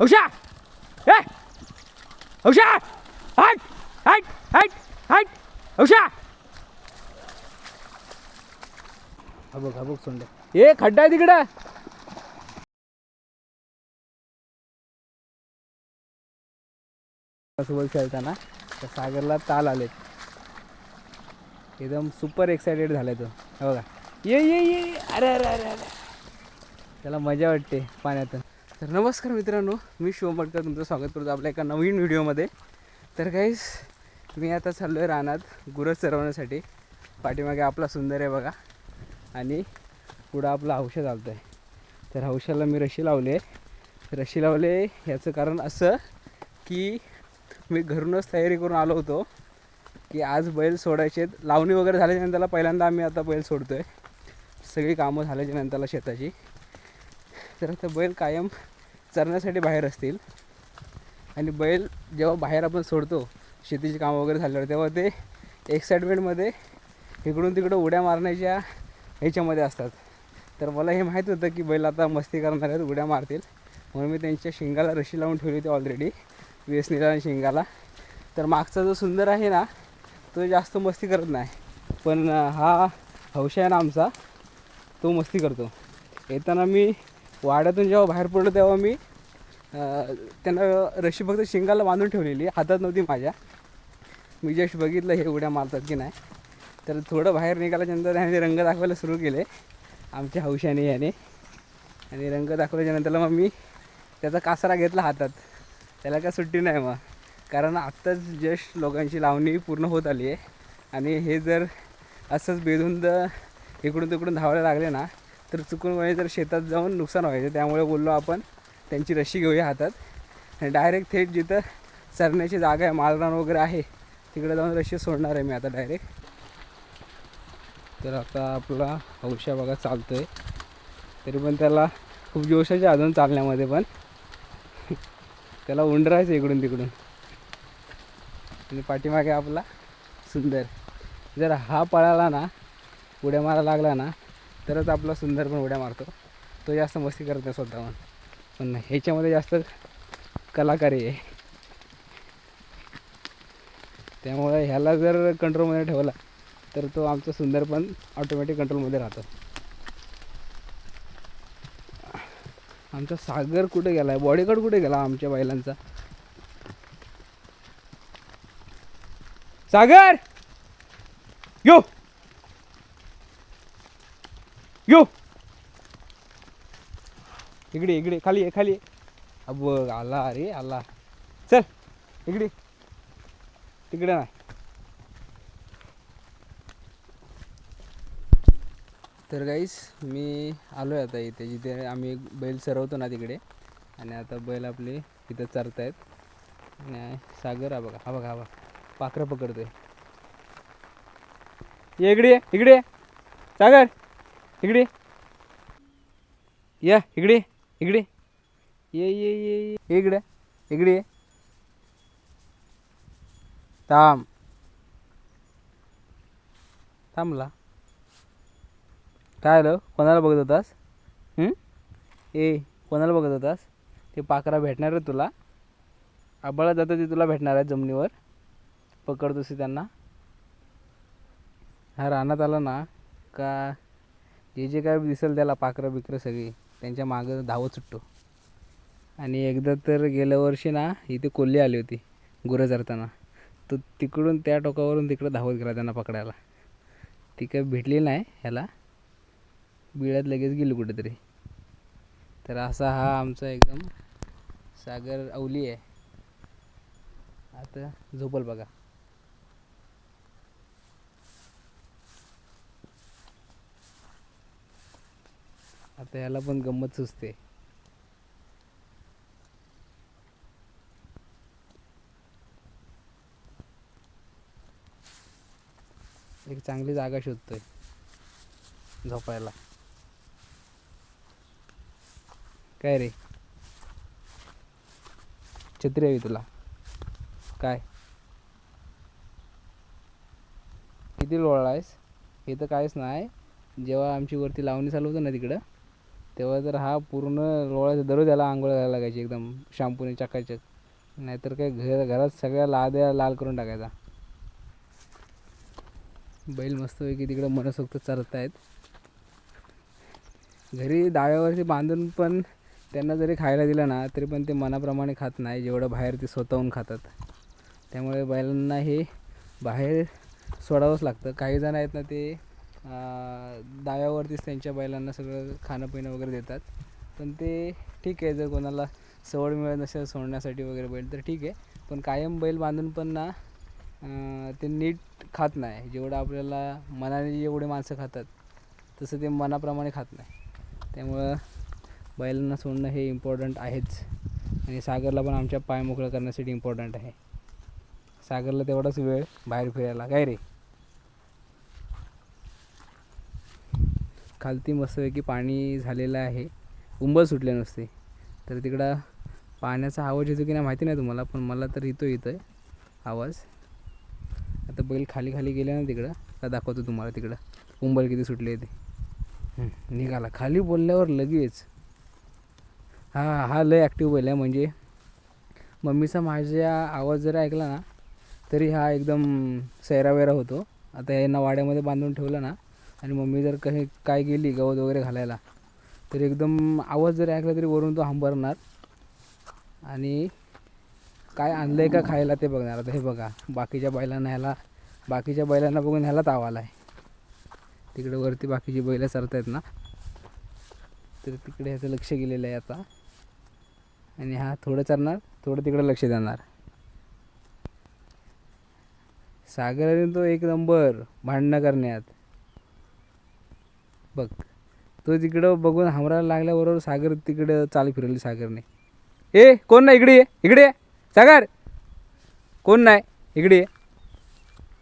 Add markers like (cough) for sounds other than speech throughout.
हौशा ए! हौशा हट हट हट हट हौशा हा बघ हा बघ सोंड. ए खड्डा आहे तिकडं. सोबत खेळताना त्या सागरला ताल आलेत एकदम सुपर एक्सायटेड झालाय तो. बघा. ये ये ये ये. अरे अरे अरे अरे. त्याला मजा वाटते पाण्यातून. तर नमस्कार मित्रांनो मी शिवमटकर तुमचं स्वागत करतो आपल्या एका नवीन व्हिडिओमध्ये. तर काहीच मी आता चाललो आहे रानात गुरं चरवण्यासाठी. पाठीमागे आपला सुंदर आहे बघा. आणि पुढं आपला हौशा चालतो आहे तर हौशाला मी रशी लावले रशी लावले याचं कारण असं की मी घरूनच तयारी करून आलो होतो की आज बैल सोडायचे लावणी वगैरे झाल्याच्या नंतरला पहिल्यांदा आम्ही आता बैल सोडतो आहे सगळी कामं झाल्याच्या नंतरला शेताची. तर आता बैल कायम चरण्यासाठी बाहेर असतील. आणि बैल जेव्हा बाहेर आपण सोडतो शेतीची कामं वगैरे झाल्यावर तेव्हा ते एक्साइटमेंटमध्ये इकडून तिकडं उड्या मारण्याच्या ह्याच्यामध्ये असतात. तर मला हे माहीत होतं की बैल आता मस्ती करणार आहेत उड्या मारतील. म्हणून मी त्यांच्या शिंगाला रशी लावून ठेवली होती ऑलरेडी वेसनीला आणि शिंगाला. तर मागचा जो सुंदर आहे ना तो जास्त मस्ती करत नाही. पण हा हौशा आहे ना आमचा तो मस्ती करतो. येताना मी वाड्यातून जेव्हा बाहेर पडलो तेव्हा मी त्यांना रशी फक्त शिंगाला बांधून ठेवलेली हातात नव्हती माझ्या. मी जस्ट बघितलं हे उड्या मारतात की नाही. तर थोडं बाहेर निघाल्याच्यानंतर त्याने रंग दाखवायला सुरू केले आमच्या हौशाने याने. आणि रंग दाखवल्याच्यानंतरला मग मी त्याचा कासरा घेतला हातात. त्याला काय सुट्टी नाही मग. कारण आत्ताच जस्ट लोकांची लावणी पूर्ण होत आली आहे. आणि हे जर असंच बेधुंद इकडून तिकडून धावायला लागले ना तर चुकून म्हणजे तर शेतात जाऊन नुकसान व्हायचं. त्यामुळे बोललो आपण त्यांची रशी घेऊया हातात. आणि डायरेक्ट थेट जिथं चरण्याची जागा आहे मालरान वगैरे आहे तिकडे जाऊन रशी सोडणार आहे मी आता डायरेक्ट तर आता आपला हौशा बघा चालतो आहे तरी पण त्याला खूप जोशाचे अजून चालण्यामध्ये पण. त्याला उंडरायचं इकडून तिकडून. आणि पाठीमागे आपला सुंदर. जर हा पळाला ना उड्या मारायला लागला ना तरच आपला सुंदर पण उड्या मारतो. तो जास्त मस्ती करत नाही स्वतःहून. पण ह्याच्यामध्ये जास्त कलाकारी आहे. त्यामुळे ह्याला जर कंट्रोलमध्ये ठेवला तर तो आमचा सुंदर पण ऑटोमॅटिक कंट्रोलमध्ये राहतो. आमचा सागर कुठे गेला? आहे बॉडीगार्ड कुठे गेला आमच्या बैलांचा? सागर! यो! घेऊ इकडे इकडे खाली ये खाली बघ आला अरे आला. चल इकडे. तिकडे नाही. तर गाईस मी आलो आहे आता इथे जिथे आम्ही बैल सरवतो ना तिकडे. आणि आता बैल आपले इथं चरत आहेत आणि सागर हा बघा हा बघा हा बघा. पाखरं पकडतोय. इकडे इकडे सागर! इकडे. या इकडे इकडे. ये ये ये इकडे इकडे ये. थांब. थांबला. काय आलं? कोणाला बघत होतास? ए कोणाला बघत होतास? ते पाकरा भेटणार आहे तुला. आबाळा जातं ते तुला भेटणार आहे जमिनीवर. पकडतोस त्यांना. हा रानात आला ना का जे जे काय दिसेल त्याला पाखरं बिकरं सगळी त्यांच्या मागं धावत सुटतो. आणि एकदा तर गेल्या वर्षी ना इथे कोल्ही आली होती गुरं चरताना. तो तिकडून त्या टोकावरून तिकडं धावत गेला त्यांना पकडायला. ती काय भेटली नाही ह्याला. बिळ्यात लगेच गेली कुठेतरी. तर असा हा आमचा एकदम सागर अवली आहे. आता झोपल बघा. आता ह्याला पण गंमत सुचते. एक चांगली जागा शोधतोय. झोपायला. काय रे? छत्री हवी तुला. काय? किती लोळला आहेस हे तर काहीच नाही. जेव्हा आमची वरती लावणी चालू होतं ना तिकडं तेव्हा तर हा पूर्ण लोळायचा दररोज याला आंघोळ घालायला लागायची एकदम शॅम्पूने चकाचक. नाहीतर काय घर घरात सगळ्या लाद्या लाल करून टाकायचा. बैल मस्तपैकी तिकडं मनसोक्त चरत आहेत घरी डाव्यावरती बांधून पण त्यांना जरी खायला दिलं ना तरी पण ते मनाप्रमाणे खात नाही जेवढं बाहेर ते स्वतःहून खातात. त्यामुळे बैलांना हे बाहेर सोडावंच लागतं. काही जण आहेत ना ते दाव्यावरतीच त्यांच्या बैलांना सगळं खाणं पिणं वगैरे देतात. पण ते ठीक आहे जर कोणाला सवड मिळत नसेल सोडण्यासाठी वगैरे बैल तर ठीक आहे. पण कायम बैल बांधून पण ना ते नीट खात नाही. जेवढं आपल्याला मनाने जेवढे माणसं खातात तसं ते मनाप्रमाणे खात नाही. त्यामुळं बैलांना सोडणं हे इम्पॉर्टंट आहेच. आणि सागरला पण आमच्या पाय मोकळं करण्यासाठी इम्पॉर्टंट आहे. सागरला तेवढाच वेळ बाहेर फिरायला. काय रे? खालती मस्तपैकी पाणी झालेलं आहे. उंबर सुटले नसते. तर तिकडं पाण्याचा आवाज येतो की नाही माहिती नाही तुम्हाला पण मला तर येतो आहे आवाज. आता बैल खाली खाली गेले ना तिकडं का दाखवतो तुम्हाला तिकडं. उंबर किती सुटले ते. निघाला. खाली बोलल्यावर लगेच. हा हा लय ॲक्टिव्ह बैल आहे. म्हणजे मम्मीचा माझ्या आवाज जरी ऐकला ना तरी हा एकदम सैरावेरा होतो. आता यांना वाड्यामध्ये बांधून ठेवलं ना आणि मम्मी जर कसे काय गेली गवत वगैरे घालायला तर एकदम आवाज जरी ऐकला तरी वरून तो हंबरणार. आणि काय आणलं आहे का खायला ते बघणार. आता हे बघा बाकीच्या बैलांना ह्याला बाकीच्या बैलांना बघून ह्याला ताव आला आहे तिकडे वरती बाकीची बैलं सरत आहेत ना. तर तिकडे ह्याचं लक्ष गेलेलं आहे आता. आणि हा थोडं चरणार थोडं तिकडे लक्ष देणार. सागराने तो एक नंबर भांडणं करण्यात. बघ. तो तिकडं बघून हमरायला लागल्याबरोबर सागर तिकडं चाल फिरवली सागरने. ए कोण नाही? इकडे ये. इकडे ये. सागर! कोण नाही? इकडे ये.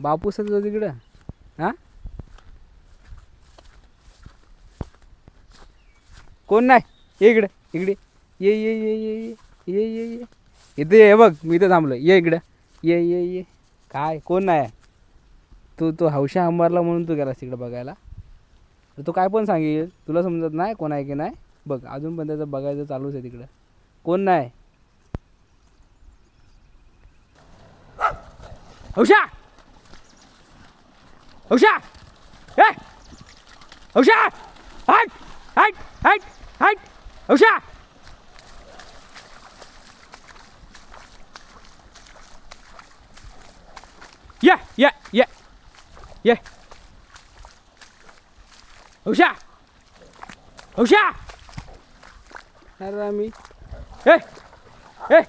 बापूस तो तिकडं. हां? कोण नाही? ये इकडं. इकडे ये. ये ये ये ये ये ये. इथे ये बघ. मी इथं थांबलो. ये इकडं. ये ये ये. काय? कोण नाही? तू तो हौशा अंबारला म्हणून तू गेलास तिकडं बघायला? तर तो काय पण सांगेल. तुला समजत नाही कोण आहे की नाही? बघ अजून पण त्याचं बघायचं चालूच आहे तिकडं. कोण नाही? हौशा हौशा ए! हौशा हट! हट! हट! हट! हौशा ये ये ये ये. हौशा हौशा अरे मी. ए ए!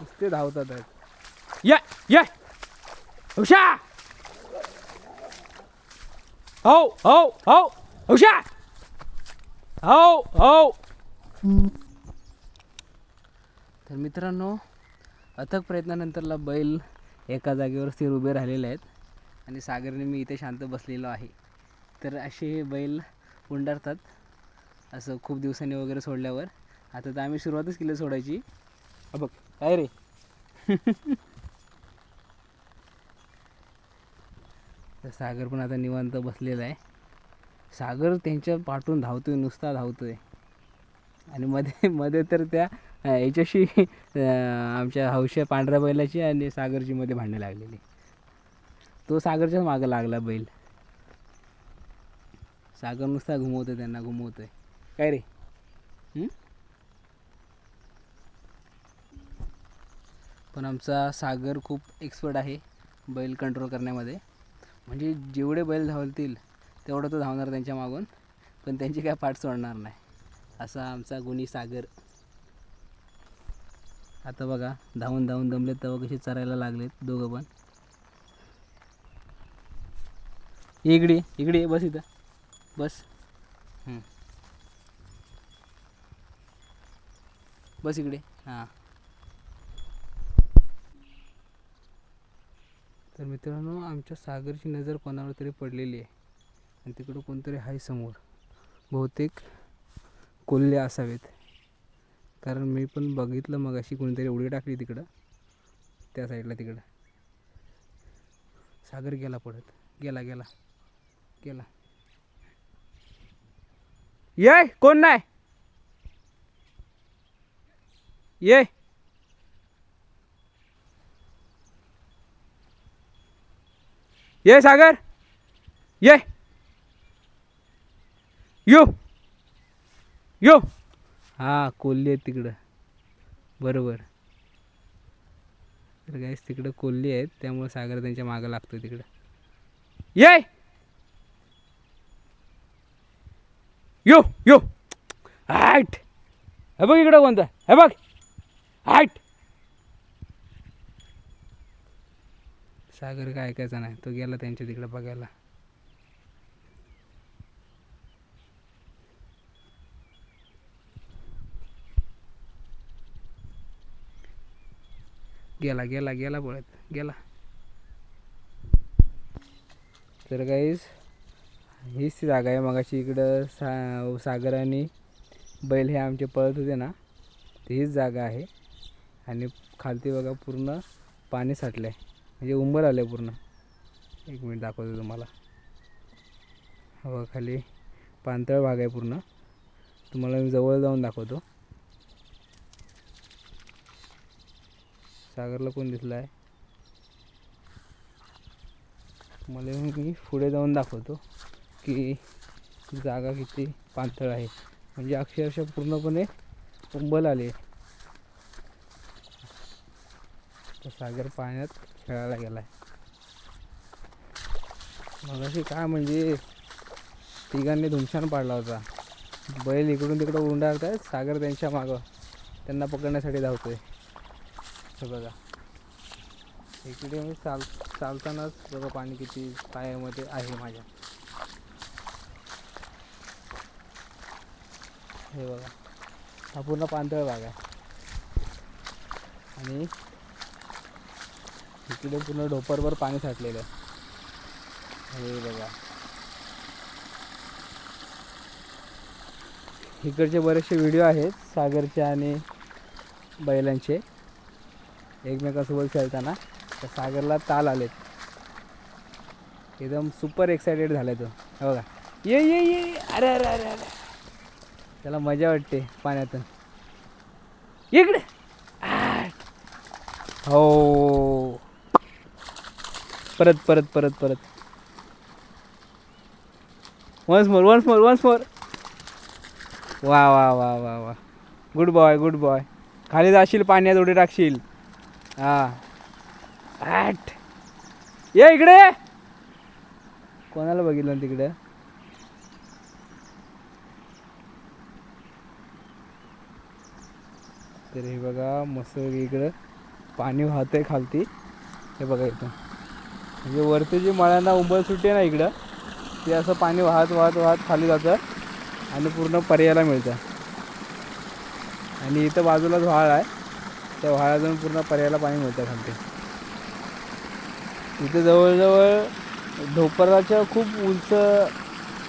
नुसते धावतात आहेत. ये ये! हौशा हो हो हो! हौशा हो हो! तर मित्रांनो अथक प्रयत्नानंतरला बैल एका जागेवर स्थिर उभे राहिलेले आहेत. आणि सागरने मी इथे शांत बसलेलो आहे. तर असे हे बैल उंडारतात. असं खूप दिवसांनी वगैरे सोडल्यावर. आता तर आम्ही सुरुवातच केली सोडायची. बघ काय रे? (laughs) तर सागर पण आता निवांत बसलेला आहे. सागर त्यांच्या पाठून धावतोय नुसता धावतोय. आणि मध्ये मध्ये तर त्या याच्याशी आमच्या हौशा पांढऱ्या बैलाची आणि सागरची मध्ये भांडणं लागलेली. तो सागरच्याच मागं लागला बैल. सागर नुसता घुमवतोय त्यांना घुमवतोय. काय रे? पण आमचा सागर खूप एक्सपर्ट आहे बैल कंट्रोल करण्यामध्ये. म्हणजे जेवढे बैल धावतील तेवढं तो धावणार त्यांच्या मागून पण त्यांची काय पाठ सोडणार नाही. असा आमचा गुणी सागर. आता बघा धावून धावून दमलेत तेव्हा कसे चरायला लागलेत दोघं पण ये इकडे इकडे बस इथं. बस. हं. बस इकडे हां. तर मित्रांनो आमच्या सागरची नजर कोणावर तरी पडलेली आहे. आणि तिकडं कोणतरी आहे समोर. बहुतेक कोल्हे असावेत. कारण मी पण बघितलं मग अशी कोणीतरी उडी टाकली तिकडं. त्या साईडला तिकडं. सागर गेला पडत गेला गेला. केला. ये कोण नाही? ये ये सागर. ये यो. यो. हां कोल्ली आहे तिकडं. बरोबर. तर गाईस तिकडं कोल्ली आहेत त्यामुळे सागर त्यांच्या मागं लागतो तिकडं. ये यो यो. आयट हे बघ इकडं कोणता. हे बघ. आयट सागर काय ऐकायचा नाही. तो गेला त्यांच्या तिकडे बघायला. गेला गेला गेला बोळत गेला. तर काहीच हीच जागा आहे मगाशी इकडं सा सागर आणि बैल हे आमचे पळत होते ना हीच जागा आहे. आणि खालती बघा पूर्ण पाणी साठलं आहे म्हणजे उंबर आलं आहे पूर्ण. एक मिनिट दाखवतो तुम्हाला. हवा खाली पाणथळ भाग आहे पूर्ण. तुम्हाला मी जवळ जाऊन दाखवतो. सागरला कोण दिसला आहे मला मी पुढे जाऊन दाखवतो. की जागा किती पाणथळ आहे. म्हणजे अक्षरशः पूर्णपणे उंबल आले. सागर पाण्यात खेळायला गेलाय. मग अशी काय म्हणजे तिघांनी धुमशान पाडला होता. बैल इकडून तिकडं उंडाळत आहेत सागर त्यांच्या मागं. त्यांना पकडण्यासाठी धावतोय. हे बघा. इकडे मी चाल चालतानाच बघा पाणी किती पायामध्ये आहे माझ्या. हे बघा. हा पूर्ण पांढरा भाग आहे. आणि इकडे पूर्ण ढोपरभर पाणी साठलेलं आहे. हे बघा. इकडचे बरेचसे व्हिडिओ आहेत सागरचे आणि बैलांचे. एकमेकासोबत खेळताना. तर सागरला ताल आलेत. एकदम सुपर एक्सायटेड झालाय तो. बघा. ये ये ये. अरे अरे अरे अरे. त्याला मजा वाटते पाण्यातून. इकडे. हो. परत परत परत परत. Once more once more once more वा वा वा वा वा. गुड बॉय गुड बॉय खाली जाशील पाण्यात उडी टाकशील. हा. आठ. ये इकडे. कोणाला बघितलं ना तिकडं? तर हे बघा मस्त इकडं पाणी वाहतंय खालती. हे बघा इथं. म्हणजे वरती जी मळ्यांना उंबळ सुटते ना इकडं ते असं पाणी वाहत वाहत वाहत खाली जातं आणि पूर्ण पर्यायला मिळतं. आणि इथं बाजूलाच व्हाळ आहे त्या व्हाळातून पूर्ण पर्यायला पाणी मिळतं खालती. इथं जवळजवळ ढोपराच्या खूप उंच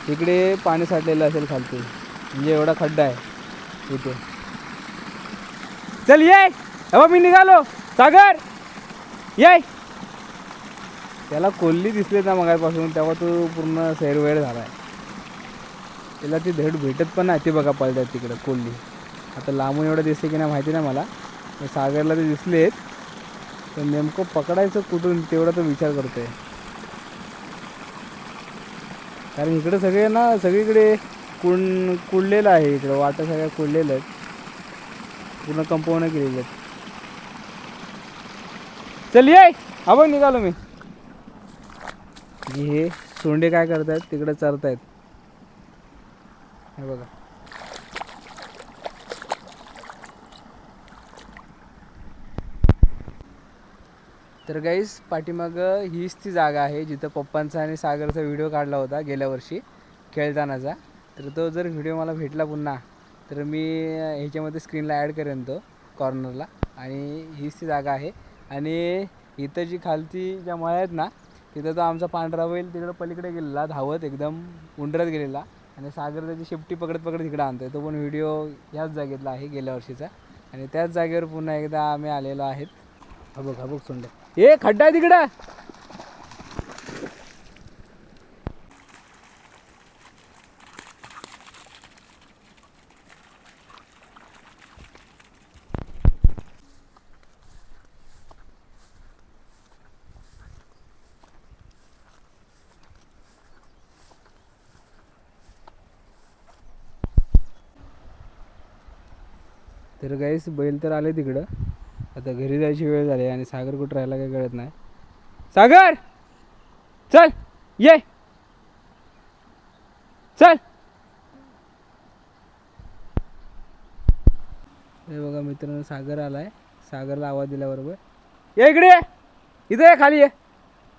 इकडे पाणी साठलेलं असेल खालती. म्हणजे एवढा खड्डा आहे इथे. चल ये. अबा मी निघालो. सागर. ये. त्याला कोल्ही दिसले ना मगापासून तेव्हा तो पूर्ण सैरवेळ झाला आहे त्याला ती धड भेटत पण नाही ती बघा पळतात तिकडं कोल्ही. आता लांबून एवढं दिसते की नाही माहिती नाही मला. सागरला ते दिसलेत. तर नेमकं पकडायचं कुठून तेवढा तो विचार करतोय. कारण इकडे सगळे ना सगळीकडे कुण कुडलेलं आहे इकडं वाटा सगळ्या कुडलेलं आहेत पूर्ण कंपाऊंड केलेली. आहेत चल ये. हा बघ निघालो मी. हे सोंडे काय करतायत? तिकडे चरतायत. हे बघा. तर गाईस पाठीमागं हीच ती जागा आहे जिथं पप्पांचा आणि सागरचा व्हिडिओ काढला होता गेल्या वर्षी खेळतानाचा. तर तो जर व्हिडिओ मला भेटला पुन्हा तर मी ह्याच्यामध्ये स्क्रीनला ॲड करेन तो कॉर्नरला आणि हीच ती जागा आहे. आणि इथं जी खालती ज्या मळ्या आहेत ना तिथं तो आमचा पांढरा बैल तिकडं पलीकडे गेलेला धावत एकदम उंडरत गेलेला. आणि सागर त्याची शेपटी पकडत पकडत इकडं आणतो तो पण व्हिडिओ ह्याच जागेतला आहे गेल्या वर्षीचा. आणि त्याच जागेवर पुन्हा एकदा आम्ही आलेलो आहेत. हा बघ हा बघ सोंड. ए खड्डा आहे तिकडं! तर गाईस बैल तर आले तिकडं. आता घरी जायची वेळ झाली आणि सागर कुठं राहायला काही कळत नाही. सागर! चल ये. चल. हे बघा मित्रांनो सागर आलाय. सागरला आवाज दिल्याबरोबर. ये इकडे इथं ये खाली ये.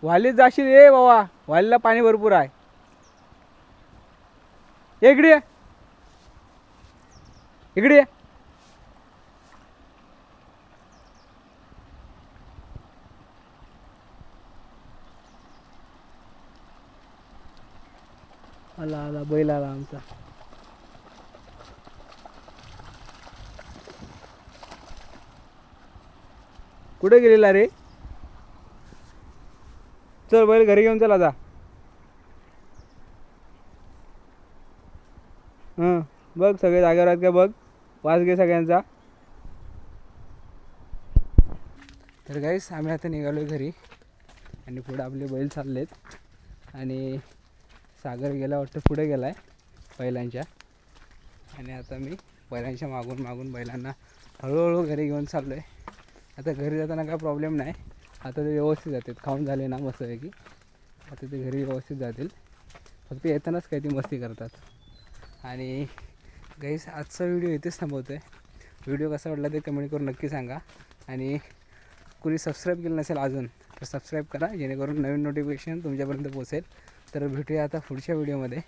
वालीत जाशील. ये बाबा वालीला पाणी भरपूर आहे. ये इकडे इकडे आला आला बैल आला आमचा. कुठे गेलेला रे? चल बैल घरी घेऊन चला आता हं बघ सगळे जागेवर आहेत का बघ? वास घे सगळ्यांचा. तर गाईस आम्ही आता निघालो घरी आणि पुढे आपले बैल चाललेत. आणि सागर गेला वाटतं पुढे गेला आहे बैलांच्या. आणि आता मी बैलांच्या मागून मागून बैलांना हळूहळू घरी घेऊन चाललो आहे आता घरी जाताना काय प्रॉब्लेम नाही. आता ते व्यवस्थित जातात खाऊन झाले ना मस्तपैकी. आता ते घरी व्यवस्थित जातील. फक्त येतानाच काही ती मस्ती करतात. आणि गाईस आजचा व्हिडिओ इथेच थांबवतो आहे व्हिडिओ कसा वाटला ते कमेंट करून नक्की सांगा. आणि कुणी सबस्क्राईब केलं नसेल अजून तर सबस्क्राईब करा. जेणेकरून नवीन नोटिफिकेशन तुमच्यापर्यंत पोहोचेल. तर भेटूया आता पुढच्या व्हिडिओमध्ये